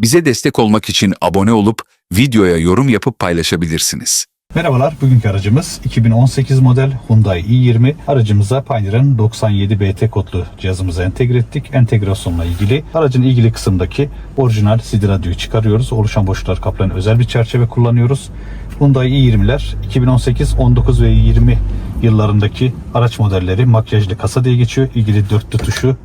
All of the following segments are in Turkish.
Bize destek olmak için abone olup videoya yorum yapıp paylaşabilirsiniz. Merhabalar, bugünkü aracımız 2018 model Hyundai i20. Aracımıza Pioneer'ın 97 BT kodlu cihazımıza entegre ettik. Entegrasyonla ilgili aracın ilgili kısımdaki orijinal CD radyoyu çıkarıyoruz. Oluşan boşluklar kaplayan özel bir çerçeve kullanıyoruz. Hyundai i20'ler 2018, 19 ve 20 yıllarındaki araç modelleri makyajlı kasa diye geçiyor. İlgili dörtlü tuşu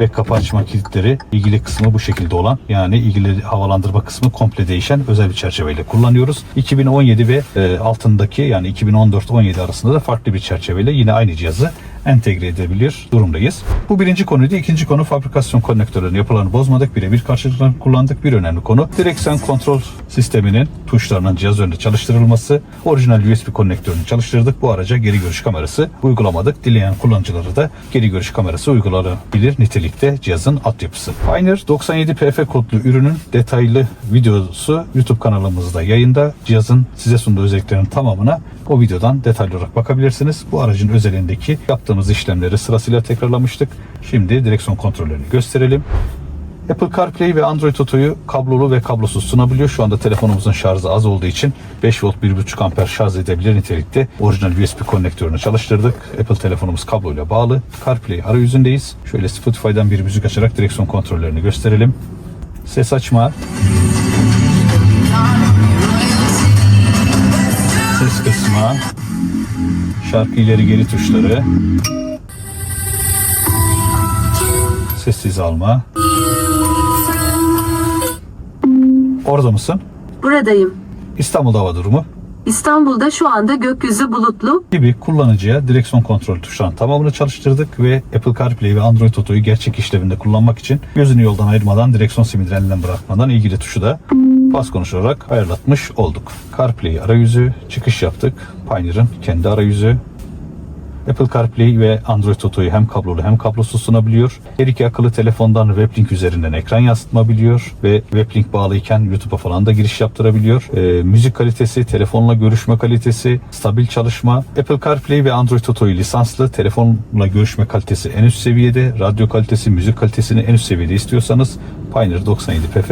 ve kapı açma kilitleri ilgili kısmı bu şekilde olan yani ilgili havalandırma kısmı komple değişen özel bir çerçeveyle kullanıyoruz. 2017 ve e, altındaki yani 2014-17 arasında da farklı bir çerçeveyle yine aynı cihazı entegre edebilir durumdayız. Bu birinci konuydu. İkinci konu fabrikasyon konnektörlerinin yapılarını bozmadık. Birebir karşılıklarını kullandık. Bir önemli konu. Direksiyon kontrol sisteminin tuşlarının cihaz önünde çalıştırılması. Orijinal USB konnektörünü çalıştırdık. Bu araca geri görüş kamerası uygulamadık. Dileyen kullanıcıları da geri görüş kamerası uygulanabilir nitelikte cihazın altyapısı. Pioneer 97 PF kodlu ürünün detaylı videosu YouTube kanalımızda yayında. Cihazın size sunduğu özelliklerin tamamına o videodan detaylı olarak bakabilirsiniz. Bu aracın özelindeki yaptığımız işlemleri sırasıyla tekrarlamıştık. Şimdi direksiyon kontrollerini gösterelim. Apple CarPlay ve Android Auto'yu kablolu ve kablosuz sunabiliyor. Şu anda telefonumuzun şarjı az olduğu için 5 volt 1.5 amper şarj edebilir nitelikte orijinal USB konnektörünü çalıştırdık. Apple telefonumuz kabloyla bağlı. CarPlay arayüzündeyiz. Şöyle Spotify'dan bir müzik açarak direksiyon kontrollerini gösterelim. Ses açma. Ses kısma. Şarkı ileri geri tuşları. Sessiz alma. Orada mısın? Buradayım. İstanbul'da hava durumu İstanbul'da şu anda gökyüzü bulutlu. gibi kullanıcıya direksiyon kontrol tuşlarının tamamını çalıştırdık ve Apple CarPlay ve Android Auto'yu gerçek işlevinde kullanmak için gözünü yoldan ayırmadan direksiyon simidini elinden bırakmadan ilgili tuşu da bas konuşarak ayarlatmış olduk. CarPlay arayüzü, çıkış yaptık. Pioneer'ın kendi arayüzü, Apple CarPlay ve Android Auto'yu hem kablolu hem kablosuz sunabiliyor. Her iki akıllı telefondan WebLink üzerinden ekran yansıtabiliyor ve WebLink bağlıyken YouTube'a falan da giriş yaptırabiliyor. Ee, müzik kalitesi, telefonla görüşme kalitesi, stabil çalışma. Apple CarPlay ve Android Auto'yu lisanslı, telefonla görüşme kalitesi en üst seviyede, radyo kalitesi, müzik kalitesini en üst seviyede istiyorsanız Pioneer 97 PF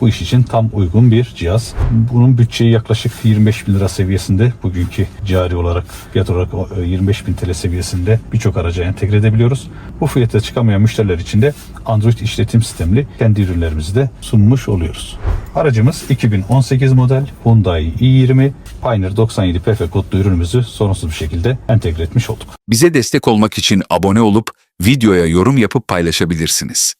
bu iş için tam uygun bir cihaz. Bunun bütçeyi yaklaşık 25 bin lira seviyesinde bugünkü cari olarak fiyat olarak e, 25 bin TL seviyesinde birçok araca entegre edebiliyoruz. Bu fiyata çıkamayan müşteriler için de Android işletim sistemli kendi ürünlerimizi de sunmuş oluyoruz. Aracımız 2018 model Hyundai i20 Pioneer 97 PF kodlu ürünümüzü sorunsuz bir şekilde entegre etmiş olduk. Bize destek olmak için abone olup videoya yorum yapıp paylaşabilirsiniz.